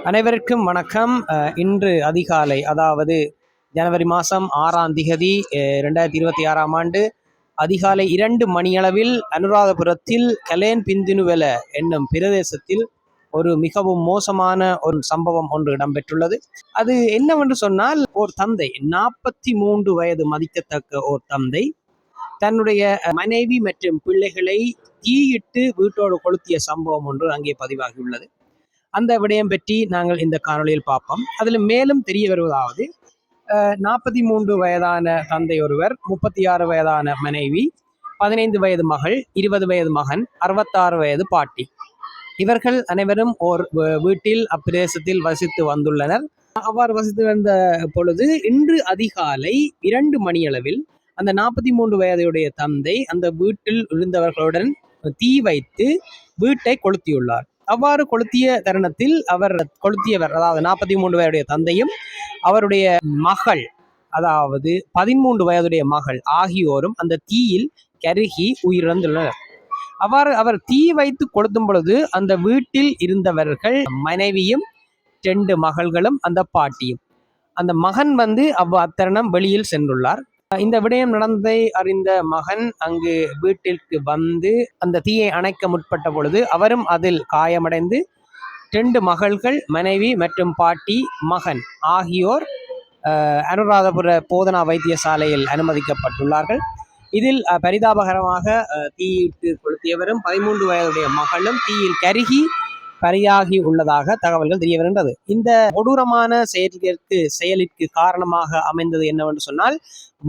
அனைவருக்கும் வணக்கம். அஹ், இன்று அதிகாலை அதாவது ஜனவரி மாதம் ஆறாம் திகதி ரெண்டாயிரத்தி இருபத்தி ஆறாம் ஆண்டு அதிகாலை இரண்டு மணியளவில் அனுராதபுரத்தில் கலேன் பிந்துனுவெல என்னும் பிரதேசத்தில் ஒரு மிகவும் மோசமான ஒரு சம்பவம் ஒன்று இடம்பெற்றுள்ளது. அது என்னவென்று சொன்னால் ஓர் தந்தை நாற்பத்தி மூன்று வயது மதிக்கத்தக்க ஓர் தந்தை தன்னுடைய மனைவி மற்றும் பிள்ளைகளை தீயிட்டு வீட்டோடு கொளுத்திய சம்பவம் ஒன்று அங்கே பதிவாகியுள்ளது. அந்த விடயம் பற்றி நாங்கள் இந்த காணொலியில் பார்ப்போம். அதில் மேலும் தெரிய வருவதாவது நாற்பத்தி மூன்று வயதான தந்தை ஒருவர் முப்பத்தி ஆறு வயதான மனைவி பதினைந்து வயது மகள் இருபது வயது மகன் அறுபத்தாறு வயது பாட்டி. இவர்கள் அனைவரும் ஓர் வீட்டில் அப்பிரதேசத்தில் வசித்து வந்துள்ளனர். அவ்வாறு வசித்து வந்த பொழுது இன்று அதிகாலை இரண்டு மணியளவில் அந்த நாற்பத்தி மூன்று வயதுடைய தந்தை அந்த வீட்டில் இருந்தவர்களுடன் தீ வைத்து வீட்டை கொளுத்தியுள்ளார். அவ்வாறு கொளுத்திய தருணத்தில் அவர் கொளுத்தியவர் அதாவது நாற்பத்தி மூன்று வயதுடைய தந்தையும் அவருடைய மகள் அதாவது பதிமூன்று வயதுடைய மகள் ஆகியோரும் அந்த தீயில் கருகி உயிரிழந்துள்ளனர். அவ்வாறு அவர் தீ வைத்து கொளுத்தும் பொழுது அந்த வீட்டில் இருந்தவர்கள் மனைவியும் ரெண்டு மகள்களும் அந்த பாட்டியும். அந்த மகன் வந்து அவ்வ அத்தருணம் வெளியில் சென்றுள்ளார். இந்த விடயம் நடந்ததை அறிந்த மகன் அங்கு வீட்டிற்கு வந்து அந்த தீயை அணைக்க முற்பட்ட பொழுது அவரும் அதில் காயமடைந்து ரெண்டு மகள்கள் மனைவி மற்றும் பாட்டி மகன் ஆகியோர் அனுராதபுர போதனா வைத்தியசாலையில் அனுமதிக்கப்பட்டுள்ளார்கள். இதில் பரிதாபகரமாக தீயிட்டு கொளுத்தியவரும் பதிமூன்று வயதுடைய மகளும் தீயில் கருகி பரியாகி உள்ளதாக தகவல்கள் தெரிய வருகின்றது. இந்த கொடூரமான செயலிற்கு செயலிற்கு காரணமாக அமைந்தது என்னவென்று சொன்னால்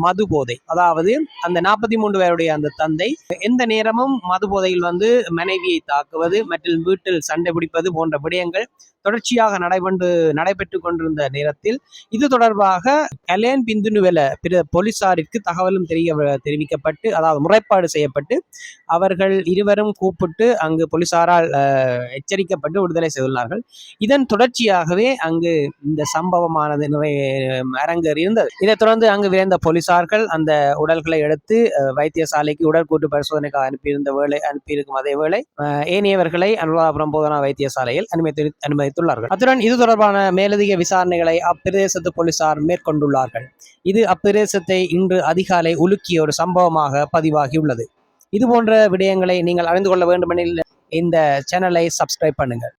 மது போதை. அதாவது அந்த நாற்பத்தி மூன்று பேருடைய அந்த தந்தை எந்த நேரமும் மது போதையில் வந்து மனைவியை தாக்குவது மற்றும் வீட்டில் சண்டை பிடிப்பது போன்ற விடயங்கள் தொடர்ச்சியாக நடைபெற்று நடைபெற்று கொண்டிருந்த நேரத்தில் இது தொடர்பாக கலேன் பிந்துனுவெல பிற போலீசாருக்கு தகவலும் தெரிய தெரிவிக்கப்பட்டு அதாவது முறைப்பாடு செய்யப்பட்டு அவர்கள் இருவரும் கூப்பிட்டு அங்கு போலீசாரால் எச்சரிக்கப்பட்டு விடுதலை செய்துள்ளார்கள். இதன் தொடர்ச்சியாகவே அங்கு இந்த சம்பவமானது நிறை இருந்தது இதைத் தொடர்ந்து அங்கு விரைந்த போலீசார்கள் அந்த உடல்களை எடுத்து வைத்தியசாலைக்கு உடற்கூட்டு பரிசோதனைக்கு அனுப்பியிருந்த வேளை அனுப்பியிருக்கும் அதே வேளை ஏனையவர்களை அனுராதபுரம் போதனா வைத்தியசாலையில் அனுமதி அனுமதித்துள்ளார்கள் அத்துடன் இது தொடர்பான மேலதிக விசாரணைகளை அப்பிரதேசத்து போலீசார் மேற்கொண்டுள்ளார்கள். இது அப்பிரதேசத்தை இன்று அதிகாலை உலுக்கிய ஒரு சம்பவமாக பதிவாகியுள்ளது. இது போன்ற விடயங்களை நீங்கள் அறிந்து கொள்ள வேண்டுமெனில் இந்த சேனலை சப்ஸ்கிரைப் பண்ணுங்கள்.